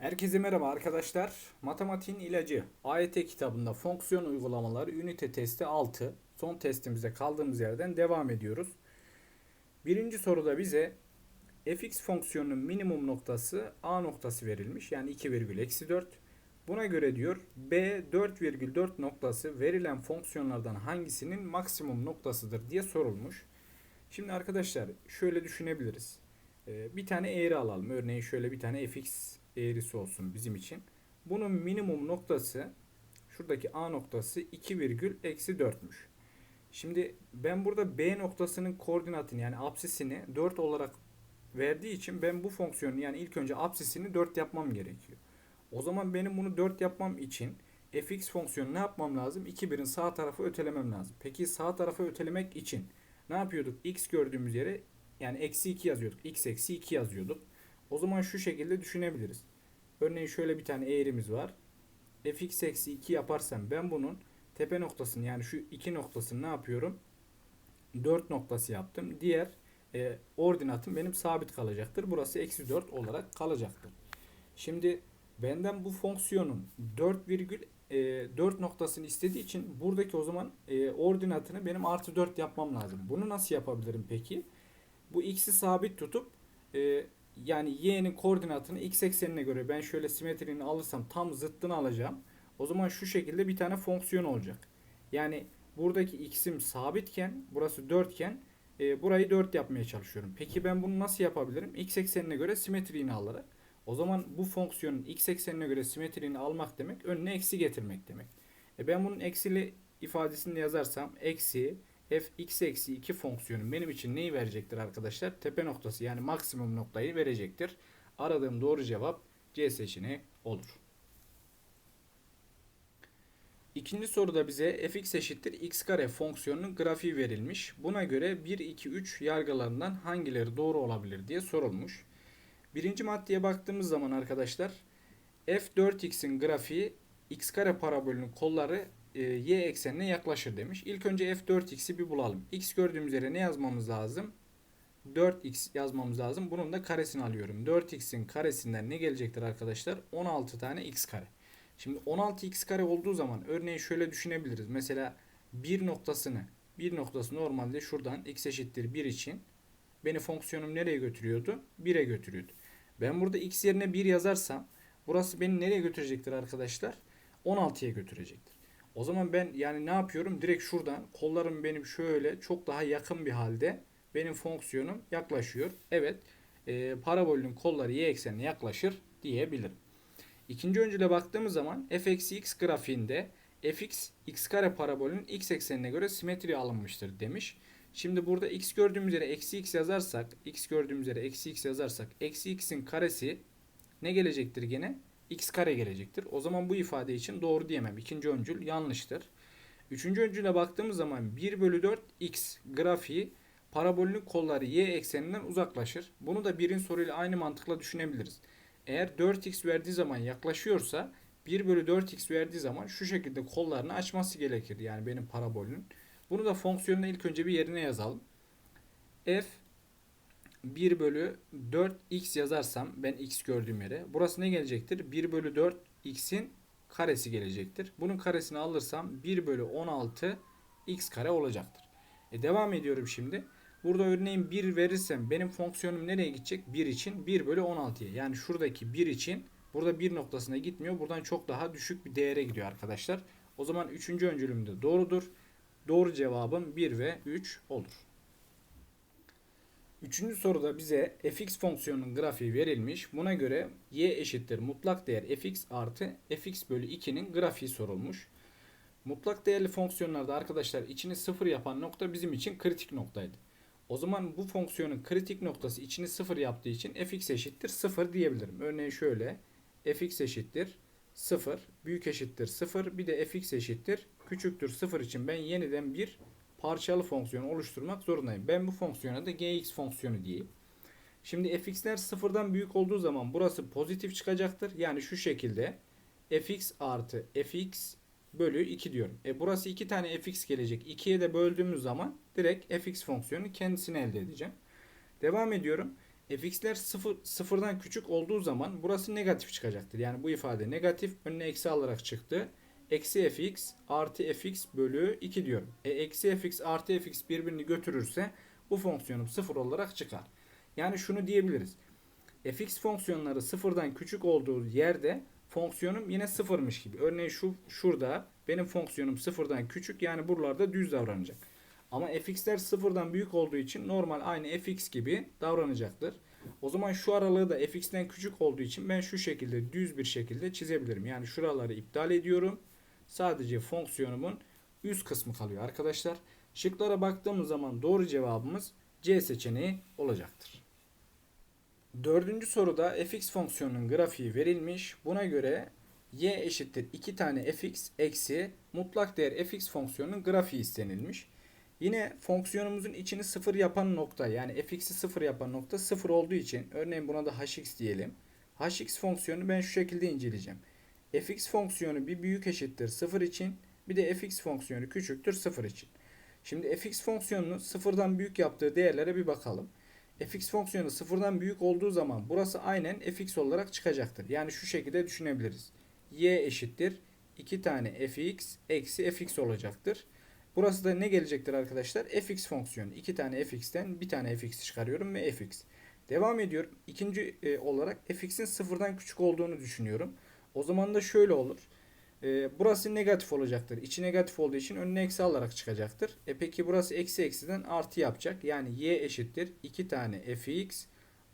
Herkese merhaba arkadaşlar. Matematiğin ilacı AYT kitabında fonksiyon uygulamaları ünite testi 6. Son testimize kaldığımız yerden devam ediyoruz. Birinci soruda bize fx fonksiyonunun minimum noktası a noktası verilmiş. Yani 2 virgül eksi 4. Buna göre diyor b 4,4 noktası verilen fonksiyonlardan hangisinin maksimum noktasıdır diye sorulmuş. Şimdi arkadaşlar şöyle düşünebiliriz. Ee, Bir tane eğri alalım. Örneğin şöyle bir tane fx eğrisi olsun bizim için. Bunun minimum noktası şuradaki a noktası 2 virgül eksi 4'müş. Şimdi ben burada b noktasının koordinatını yani apsisini 4 olarak verdiği için ben bu fonksiyonu yani ilk önce apsisini 4 yapmam gerekiyor. O zaman benim bunu 4 yapmam için fx fonksiyonu ne yapmam lazım? 2 birin sağ tarafı ötelemem lazım. Peki sağ tarafı ötelemek için ne yapıyorduk? x gördüğümüz yere yani eksi 2 yazıyorduk. x eksi 2 yazıyorduk. O zaman şu şekilde düşünebiliriz. Örneğin şöyle bir tane eğrimiz var. fx eksi 2 yaparsam ben bunun tepe noktasını yani şu iki noktasını ne yapıyorum? 4 noktası yaptım. Diğer e, ordinatım benim sabit kalacaktır. Burası eksi 4 olarak kalacaktır. Şimdi benden bu fonksiyonun 4 virgül e, 4 noktasını istediği için buradaki o zaman e, ordinatını benim artı 4 yapmam lazım. Bunu nasıl yapabilirim peki? Bu x'i sabit tutup e, yani y'nin koordinatını x eksenine göre ben şöyle simetrini alırsam tam zıttını alacağım. O zaman şu şekilde bir tane fonksiyon olacak. Yani buradaki x'im sabitken burası 4 iken e, burayı 4 yapmaya çalışıyorum. Peki ben bunu nasıl yapabilirim? x eksenine göre simetriğini alarak. O zaman bu fonksiyonun x eksenine göre simetriğini almak demek önüne eksi getirmek demek. E ben bunun eksili ifadesini yazarsam eksi f x eksi 2 fonksiyonu benim için neyi verecektir arkadaşlar? Tepe noktası yani maksimum noktayı verecektir. Aradığım doğru cevap C seçeneği olur. İkinci soruda bize fx eşittir x kare fonksiyonunun grafiği verilmiş. Buna göre 1, 2, 3 yargılarından hangileri doğru olabilir diye sorulmuş. Birinci maddeye baktığımız zaman arkadaşlar f4x'in grafiği x kare parabolünün kolları e, y eksenine yaklaşır demiş. İlk önce f4x'i bir bulalım. x gördüğümüz yere ne yazmamız lazım? 4x yazmamız lazım. Bunun da karesini alıyorum. 4x'in karesinden ne gelecektir arkadaşlar? 16 tane x kare. Şimdi 16x kare olduğu zaman örneğin şöyle düşünebiliriz. Mesela bir noktasını bir noktası normalde şuradan x eşittir 1 için beni fonksiyonum nereye götürüyordu? 1'e götürüyordu. Ben burada x yerine 1 yazarsam burası beni nereye götürecektir arkadaşlar? 16'ya götürecektir. O zaman ben yani ne yapıyorum? Direkt şuradan kollarım benim şöyle çok daha yakın bir halde benim fonksiyonum yaklaşıyor. Evet e, parabolün kolları y eksenine yaklaşır diyebilirim. İkinci öncüle baktığımız zaman f eksi x grafiğinde fx x kare parabolün x eksenine göre simetri alınmıştır demiş. Şimdi burada x gördüğümüz yere eksi x yazarsak, x gördüğümüz yere eksi x yazarsak, eksi x'in karesi ne gelecektir gene? X kare gelecektir. O zaman bu ifade için doğru diyemem. İkinci öncül yanlıştır. Üçüncü öncüle baktığımız zaman 1 bölü 4 x grafiği parabolün kolları y ekseninden uzaklaşır. Bunu da birin soruyla aynı mantıkla düşünebiliriz. Eğer 4x verdiği zaman yaklaşıyorsa 1 bölü 4x verdiği zaman şu şekilde kollarını açması gerekir. Yani benim parabolün. Bunu da fonksiyonun ilk önce bir yerine yazalım. f 1 bölü 4x yazarsam ben x gördüğüm yere burası ne gelecektir? 1 bölü 4 x'in karesi gelecektir. Bunun karesini alırsam 1 bölü 16 x kare olacaktır. E devam ediyorum şimdi. Burada örneğin 1 verirsem benim fonksiyonum nereye gidecek? 1 için 1 bölü 16'ya. Yani şuradaki 1 için burada 1 noktasına gitmiyor. Buradan çok daha düşük bir değere gidiyor arkadaşlar. O zaman 3. öncülüm de doğrudur. Doğru cevabım 1 ve 3 olur. Üçüncü soruda bize fx fonksiyonunun grafiği verilmiş. Buna göre y eşittir mutlak değer fx artı fx bölü 2'nin grafiği sorulmuş. Mutlak değerli fonksiyonlarda arkadaşlar içini sıfır yapan nokta bizim için kritik noktaydı. O zaman bu fonksiyonun kritik noktası içini sıfır yaptığı için fx eşittir sıfır diyebilirim. Örneğin şöyle fx eşittir sıfır büyük eşittir sıfır bir de fx eşittir küçüktür sıfır için ben yeniden bir parçalı fonksiyon oluşturmak zorundayım. Ben bu fonksiyona da gx fonksiyonu diyeyim. Şimdi fx'ler sıfırdan büyük olduğu zaman burası pozitif çıkacaktır. Yani şu şekilde fx artı fx bölü 2 diyorum. E burası 2 tane fx gelecek. 2'ye de böldüğümüz zaman direkt fx fonksiyonu kendisini elde edeceğim. Devam ediyorum. fx'ler sıfır, sıfırdan küçük olduğu zaman burası negatif çıkacaktır. Yani bu ifade negatif önüne eksi alarak çıktı. Eksi fx artı fx bölü 2 diyorum. E, eksi fx artı fx birbirini götürürse bu fonksiyonum sıfır olarak çıkar. Yani şunu diyebiliriz. fx fonksiyonları sıfırdan küçük olduğu yerde fonksiyonum yine sıfırmış gibi. Örneğin şu şurada benim fonksiyonum sıfırdan küçük yani buralarda düz davranacak. Ama fx'ler sıfırdan büyük olduğu için normal aynı fx gibi davranacaktır. O zaman şu aralığı da fx'ten küçük olduğu için ben şu şekilde düz bir şekilde çizebilirim. Yani şuraları iptal ediyorum. Sadece fonksiyonumun üst kısmı kalıyor arkadaşlar. Şıklara baktığımız zaman doğru cevabımız C seçeneği olacaktır. Dördüncü soruda fx fonksiyonunun grafiği verilmiş. Buna göre y eşittir 2 tane fx eksi mutlak değer fx fonksiyonunun grafiği istenilmiş. Yine fonksiyonumuzun içini sıfır yapan nokta yani fx'i sıfır yapan nokta sıfır olduğu için örneğin buna da hx diyelim. hx fonksiyonu ben şu şekilde inceleyeceğim. Fx fonksiyonu bir büyük eşittir sıfır için bir de fx fonksiyonu küçüktür sıfır için. Şimdi fx fonksiyonunu sıfırdan büyük yaptığı değerlere bir bakalım. fx fonksiyonu sıfırdan büyük olduğu zaman burası aynen fx olarak çıkacaktır. Yani şu şekilde düşünebiliriz. y eşittir 2 tane fx eksi fx olacaktır. Burası da ne gelecektir arkadaşlar? fx fonksiyonu. 2 tane fx'ten bir tane fx çıkarıyorum ve fx. Devam ediyorum. İkinci e, olarak fx'in sıfırdan küçük olduğunu düşünüyorum. O zaman da şöyle olur. E, burası negatif olacaktır. İçi negatif olduğu için önüne eksi alarak çıkacaktır. E peki burası eksi eksiden artı yapacak. Yani y eşittir 2 tane fx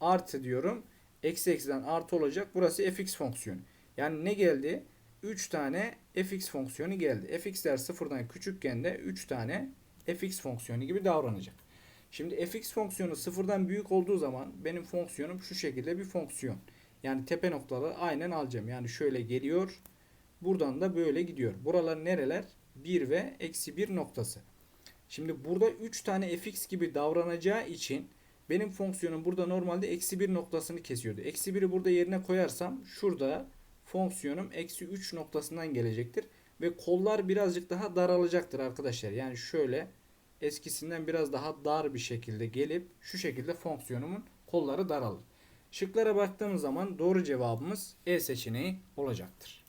artı diyorum. Eksi eksiden artı olacak. Burası fx fonksiyonu. Yani ne geldi? 3 tane fx fonksiyonu geldi. fx'ler sıfırdan küçükken de 3 tane fx fonksiyonu gibi davranacak. Şimdi fx fonksiyonu sıfırdan büyük olduğu zaman benim fonksiyonum şu şekilde bir fonksiyon. Yani tepe noktaları aynen alacağım. Yani şöyle geliyor. Buradan da böyle gidiyor. Buralar nereler? 1 ve eksi 1 noktası. Şimdi burada 3 tane fx gibi davranacağı için benim fonksiyonum burada normalde eksi 1 noktasını kesiyordu. Eksi 1'i burada yerine koyarsam şurada fonksiyonum eksi 3 noktasından gelecektir. Ve kollar birazcık daha daralacaktır arkadaşlar. Yani şöyle eskisinden biraz daha dar bir şekilde gelip şu şekilde fonksiyonumun kolları daralır. Şıklara baktığımız zaman doğru cevabımız E seçeneği olacaktır.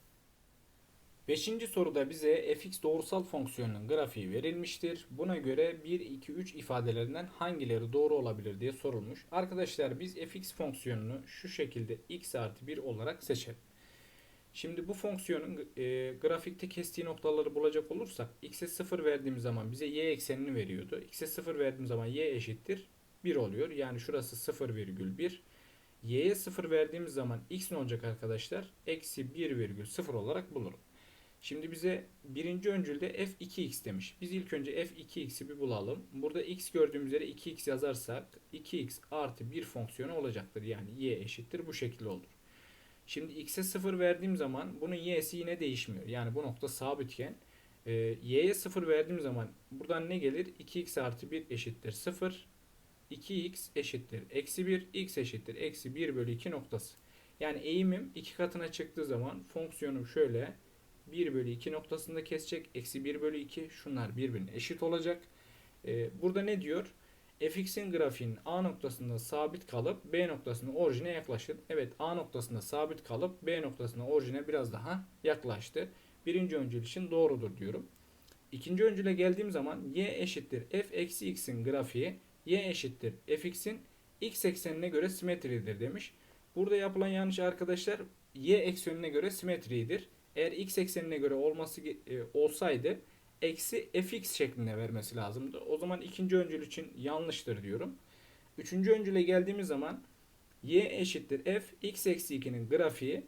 Beşinci soruda bize fx doğrusal fonksiyonunun grafiği verilmiştir. Buna göre 1, 2, 3 ifadelerinden hangileri doğru olabilir diye sorulmuş. Arkadaşlar biz fx fonksiyonunu şu şekilde x artı 1 olarak seçelim. Şimdi bu fonksiyonun e, grafikte kestiği noktaları bulacak olursak x'e 0 verdiğim zaman bize y eksenini veriyordu. x'e 0 verdiğim zaman y eşittir 1 oluyor. Yani şurası 0,1. Y'ye 0 verdiğimiz zaman x ne olacak arkadaşlar? Eksi 1,0 olarak bulurum. Şimdi bize birinci öncülde f2x demiş. Biz ilk önce f2x'i bir bulalım. Burada x gördüğümüz yere 2x yazarsak 2x artı 1 fonksiyonu olacaktır. Yani y eşittir bu şekilde olur. Şimdi x'e 0 verdiğim zaman bunun y'si yine değişmiyor. Yani bu nokta sabitken e, y'ye 0 verdiğim zaman buradan ne gelir? 2x artı 1 eşittir 0. 2x eşittir eksi 1. x eşittir eksi 1 bölü 2 noktası. Yani eğimim iki katına çıktığı zaman fonksiyonum şöyle 1 bölü 2 noktasında kesecek. Eksi 1 bölü 2 şunlar birbirine eşit olacak. E, burada ne diyor? fx'in grafiğinin A noktasında sabit kalıp B noktasında orijine yaklaşır. Evet A noktasında sabit kalıp B noktasında orijine biraz daha yaklaştı. Birinci öncül için doğrudur diyorum. İkinci öncüle geldiğim zaman y eşittir f eksi x'in grafiği y eşittir fx'in x eksenine göre simetridir demiş. Burada yapılan yanlış arkadaşlar y eksenine göre simetridir. Eğer x eksenine göre olması e, olsaydı eksi fx şeklinde vermesi lazımdı. O zaman ikinci öncül için yanlıştır diyorum. Üçüncü öncüle geldiğimiz zaman y eşittir f x eksi 2'nin grafiği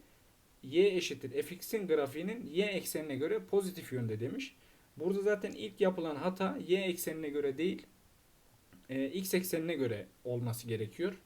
y eşittir fx'in grafiğinin y eksenine göre pozitif yönde demiş. Burada zaten ilk yapılan hata y eksenine göre değil e, x eksenine göre olması gerekiyor.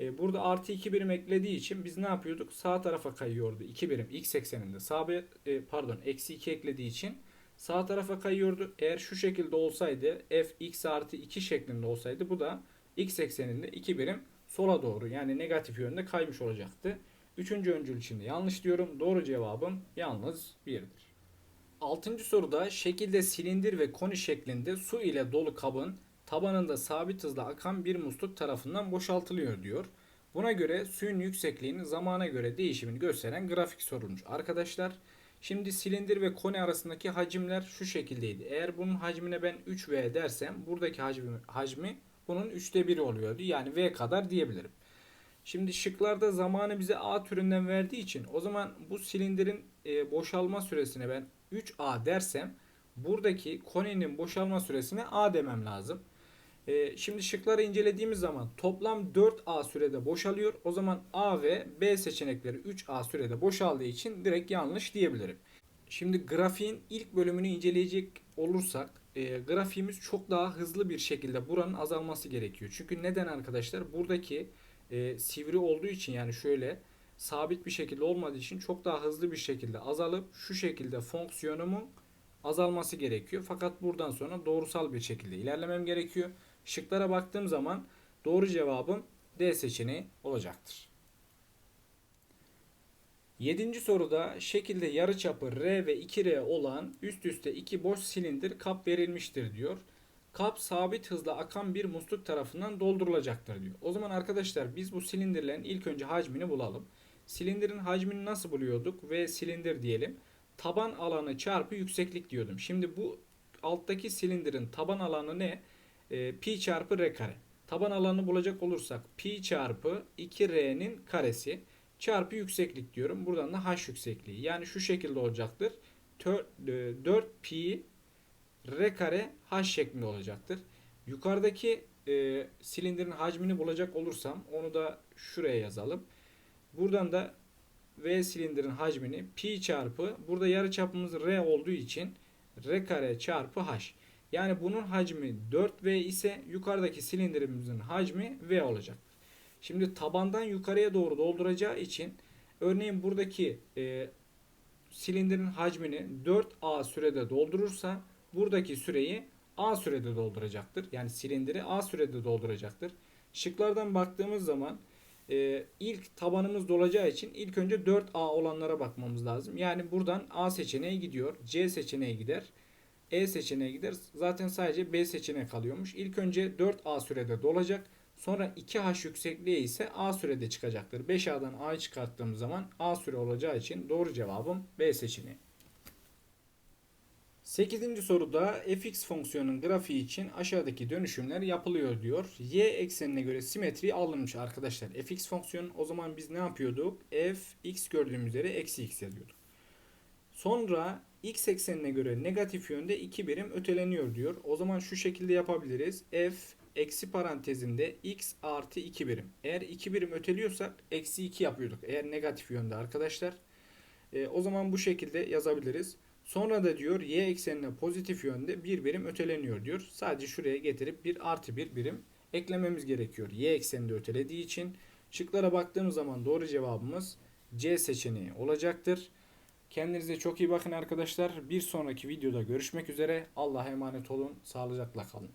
E, burada artı 2 birim eklediği için biz ne yapıyorduk? Sağ tarafa kayıyordu. 2 birim x ekseninde. Sağ e, pardon eksi 2 eklediği için sağ tarafa kayıyordu. Eğer şu şekilde olsaydı f x artı 2 şeklinde olsaydı bu da x ekseninde 2 birim sola doğru yani negatif yönde kaymış olacaktı. Üçüncü öncül için de yanlış diyorum. Doğru cevabım yalnız 1'dir. Altıncı soruda şekilde silindir ve koni şeklinde su ile dolu kabın tabanında sabit hızla akan bir musluk tarafından boşaltılıyor diyor. Buna göre suyun yüksekliğinin zamana göre değişimini gösteren grafik sorulmuş. Arkadaşlar şimdi silindir ve koni arasındaki hacimler şu şekildeydi. Eğer bunun hacmine ben 3V dersem buradaki hacmi, hacmi bunun 3'te 1'i oluyordu. Yani V kadar diyebilirim. Şimdi şıklarda zamanı bize A türünden verdiği için o zaman bu silindirin e, boşalma süresine ben 3A dersem buradaki koninin boşalma süresine A demem lazım. E, şimdi şıkları incelediğimiz zaman toplam 4A sürede boşalıyor. O zaman A ve B seçenekleri 3A sürede boşaldığı için direkt yanlış diyebilirim. Şimdi grafiğin ilk bölümünü inceleyecek olursak e, grafiğimiz çok daha hızlı bir şekilde buranın azalması gerekiyor. Çünkü neden arkadaşlar? Buradaki e, sivri olduğu için yani şöyle sabit bir şekilde olmadığı için çok daha hızlı bir şekilde azalıp şu şekilde fonksiyonumun azalması gerekiyor. Fakat buradan sonra doğrusal bir şekilde ilerlemem gerekiyor. Şıklara baktığım zaman doğru cevabım D seçeneği olacaktır. Yedinci soruda şekilde yarıçapı R ve 2R olan üst üste iki boş silindir kap verilmiştir diyor. Kap sabit hızla akan bir musluk tarafından doldurulacaktır diyor. O zaman arkadaşlar biz bu silindirlerin ilk önce hacmini bulalım. Silindirin hacmini nasıl buluyorduk? Ve silindir diyelim. Taban alanı çarpı yükseklik diyordum. Şimdi bu alttaki silindirin taban alanı ne? E, pi çarpı r kare. Taban alanı bulacak olursak pi çarpı 2r'nin karesi çarpı yükseklik diyorum. Buradan da h yüksekliği. Yani şu şekilde olacaktır. 4 pi r kare h şeklinde olacaktır. Yukarıdaki e, silindirin hacmini bulacak olursam onu da şuraya yazalım. Buradan da V silindirin hacmini pi çarpı burada yarı çapımız R olduğu için R kare çarpı H. Yani bunun hacmi 4V ise yukarıdaki silindirimizin hacmi V olacak. Şimdi tabandan yukarıya doğru dolduracağı için örneğin buradaki e, silindirin hacmini 4A sürede doldurursa buradaki süreyi A sürede dolduracaktır. Yani silindiri A sürede dolduracaktır. Şıklardan baktığımız zaman e, ilk tabanımız dolacağı için ilk önce 4A olanlara bakmamız lazım. Yani buradan A seçeneği gidiyor. C seçeneği gider. E seçeneği gider. Zaten sadece B seçeneği kalıyormuş. İlk önce 4A sürede dolacak. Sonra 2H yüksekliği ise A sürede çıkacaktır. 5A'dan A'yı çıkarttığımız zaman A süre olacağı için doğru cevabım B seçeneği. 8. soruda fx fonksiyonun grafiği için aşağıdaki dönüşümler yapılıyor diyor. Y eksenine göre simetri alınmış arkadaşlar. fx fonksiyonu o zaman biz ne yapıyorduk? f x gördüğümüz üzere eksi x yazıyorduk. Sonra x eksenine göre negatif yönde 2 birim öteleniyor diyor. O zaman şu şekilde yapabiliriz. f eksi parantezinde x artı 2 birim. Eğer 2 birim öteliyorsak eksi 2 yapıyorduk. Eğer negatif yönde arkadaşlar. E, o zaman bu şekilde yazabiliriz. Sonra da diyor y eksenine pozitif yönde bir birim öteleniyor diyor. Sadece şuraya getirip bir artı bir birim eklememiz gerekiyor. Y ekseninde ötelediği için şıklara baktığımız zaman doğru cevabımız C seçeneği olacaktır. Kendinize çok iyi bakın arkadaşlar. Bir sonraki videoda görüşmek üzere. Allah'a emanet olun. Sağlıcakla kalın.